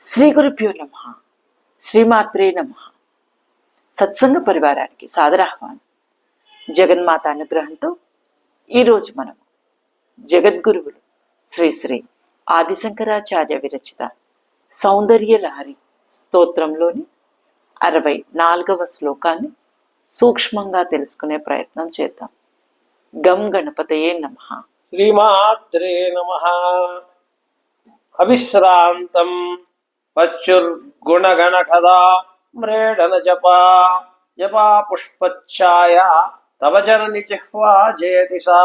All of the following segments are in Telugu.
శ్రీ గురుభ్యో నమ. శ్రీమాత్రే నమ. సత్సంగ పరివారానికి సాదరాహ్వానం. జగన్మాత అనుగ్రహంతో ఈరోజు మనం జగద్గురువులు శ్రీ శ్రీ ఆదిశంకరాచార్య విరచిత సౌందర్య లహరి స్తోత్రంలోని అరవై నాలుగవ శ్లోకాన్ని సూక్ష్మంగా తెలుసుకునే ప్రయత్నం చేద్దాం. గం గణపతయే నమ. శ్రీమాత్రే నమ. అవిశ్రాంతం. పచ్చుర్గుణగణ కదా మ్రేడన జపా జపా పుష్పచ్ఛాయ తవ జనని జిహ్వా జయతి సా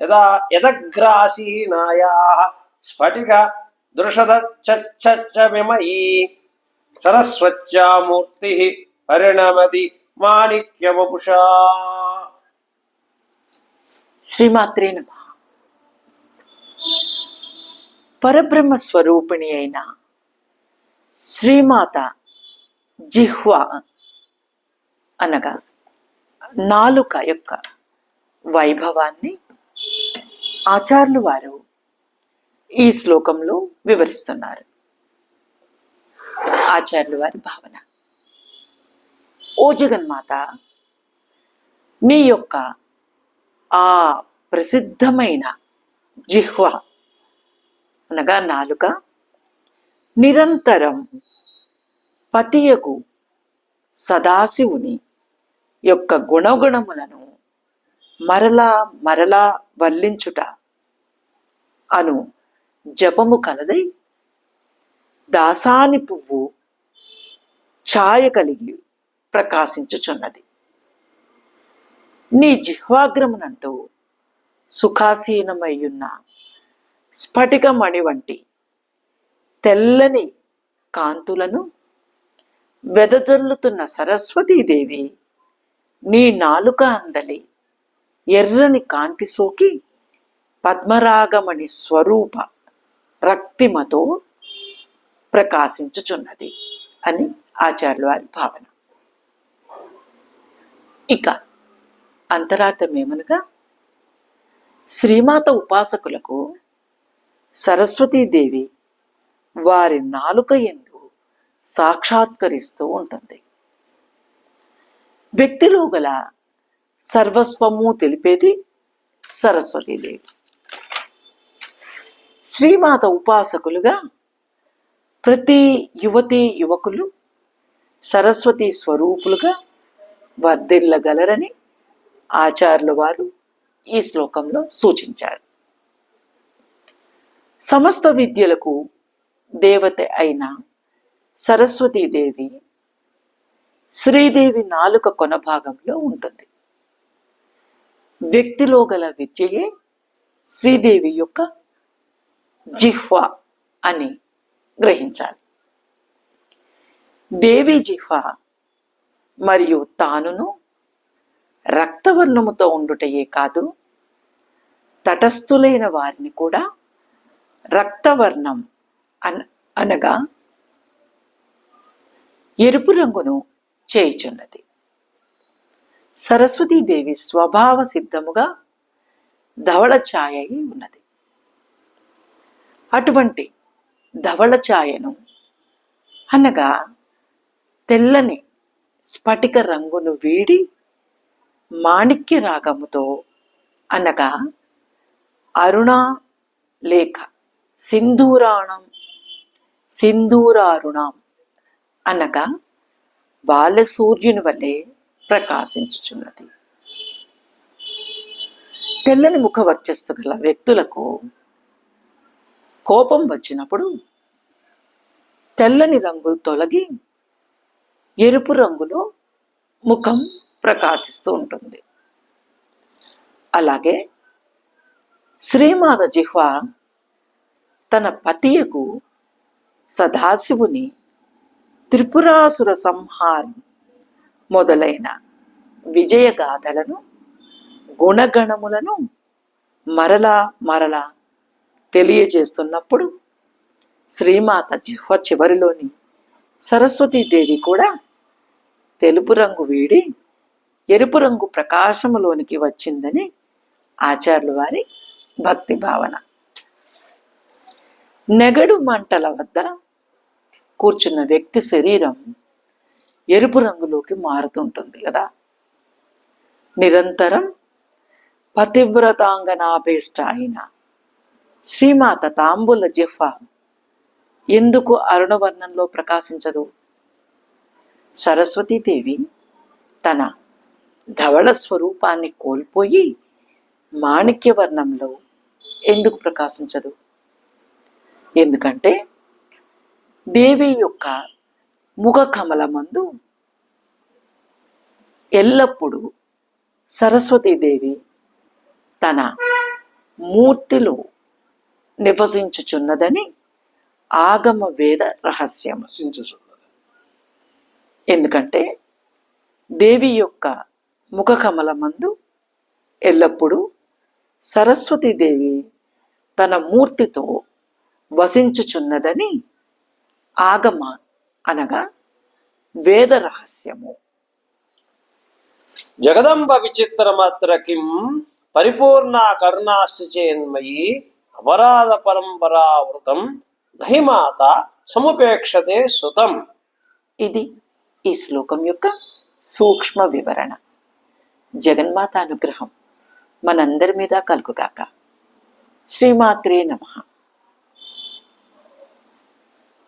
యదా యదగ్రాసీనాయా స్ఫటిక దృషదచ్చ విమయీ సరస్వత్యా మూర్తి పరిణమతి మాణిక్యవపుషా శ్రీమాత్రే నమ పరబ్రహ్మ స్వరూపిణి అయిన శ్రీమాత జిహ్వ అనగా నాలుక యొక్క వైభవాన్ని ఆచార్యులు వారు ఈ శ్లోకంలో వివరిస్తున్నారు. ఆచార్యులు వారి భావన. ఓ జగన్మాత నీ యొక్క ఆ ప్రసిద్ధమైన జిహ్వ అనగా నాలుక నిరంతరం పతియకు సదాశివుని యొక్క గుణగుణములను మరలా మరలా వల్లించుట అను జపము కలదై దాసాని పువ్వు ఛాయ కలిగి ప్రకాశించుచున్నది. నీ జిహ్వాగ్రమునందు సుఖాసీనమయ్యున్న స్ఫటికమణి వంటి తెల్లని కాంతులను వెదజల్లుతున్న సరస్వతీదేవి నీ నాలుక అందలి ఎర్రని కాంతి సోకి పద్మరాగమణి స్వరూప రక్తిమతో ప్రకాశించుచున్నది అని ఆచార్యుల వారి భావన. ఇక అంతరాతమేమనగా శ్రీమాత ఉపాసకులకు సరస్వతీదేవి వారి నాలుక ఎందు సాక్షాత్కరిస్తూ ఉంటుంది. వ్యక్తిలో గల సర్వస్వము తెలిపేది సరస్వతీదేవి శ్రీమాత ఉపాసకులుగా ప్రతి యువతి యువకులు సరస్వతి స్వరూపులుగా వర్ధిల్లగలరని ఆచార్యుల వారు ఈ శ్లోకంలో సూచించారు. సమస్త విద్యలకు దేవత అయిన సరస్వతీదేవి శ్రీదేవి నాలుక కొన భాగంలో ఉంటుంది. వ్యక్తిలో గల విద్యయే శ్రీదేవి యొక్క జిహ్వ అని గ్రహించాలి. దేవి జిహ్వ మరియు తానును రక్తవర్ణముతో ఉండుటయే కాదు తటస్థులైన వారిని కూడా రక్తవర్ణం అనగా ఎరుపు రంగును చేయుచున్నది. సరస్వతీదేవి స్వభావ సిద్ధముగా ధవళ ఛాయ ఉన్నది. అటువంటి ధవళ ఛాయను అనగా తెల్లని స్ఫటిక రంగును వీడి మాణిక్య రాగముతో అనగా అరుణ లేఖ సింధూరాణం సింధూరారుణం అనగా బాలసూర్యుని వలె ప్రకాశించుచున్నది. తెల్లని ముఖ వర్చస్సు గల వ్యక్తులకు కోపం వచ్చినప్పుడు తెల్లని రంగు తొలగి ఎరుపు రంగులో ముఖం ప్రకాశిస్తూ ఉంటుంది. అలాగే శ్రీమాత జిహ్వ తన పతియకు సదాశివుని త్రిపురాసుర సంహారం మొదలైన విజయగాథలను గుణగణములను మరలా మరలా తెలియజేస్తున్నప్పుడు శ్రీమాత జిహ్వ చివరిలోని సరస్వతీదేవి కూడా తెలుపు రంగు వీడి ఎరుపు రంగు ప్రకాశములోనికి వచ్చిందని ఆచార్యుల వారి భక్తి భావన. నెగడు మంటల వద్ద కూర్చున్న వ్యక్తి శరీరం ఎరుపు రంగులోకి మారుతుంటుంది కదా. నిరంతరం పతివ్రతాంగనాభేష్ట అయిన శ్రీమాత తాంబూల జిహ్వ ఎందుకు అరుణవర్ణంలో ప్రకాశించదు? సరస్వతీదేవి తన ధవళ స్వరూపాన్ని కోల్పోయి మాణిక్యవర్ణంలో ఎందుకు ప్రకాశించదు? ఎందుకంటే దేవి యొక్క ముఖ కమలమందు ఎల్లప్పుడూ సరస్వతీదేవి తన మూర్తిలో నివసించుచున్నదని ఆగమ వేద రహస్యం ఎందుకంటే దేవి యొక్క ముఖ కమలమందు ఎల్లప్పుడూ సరస్వతీదేవి తన మూర్తితో వసించుచున్నదని ఆగమ అనగా వేద రహస్యము జగదంబ విచిత్రమత్ర కిం పరిపూర్ణ కరుణాస్తి చేన్మయి అపరాధ పరంపరావృతం నహిమాత సముపేక్షతే సుతం. ఇది ఈ శ్లోకం యొక్క సూక్ష్మ వివరణ. జగన్మాత అనుగ్రహం మనందరి మీద కలుగుగాక. శ్రీమాత్రే నమః.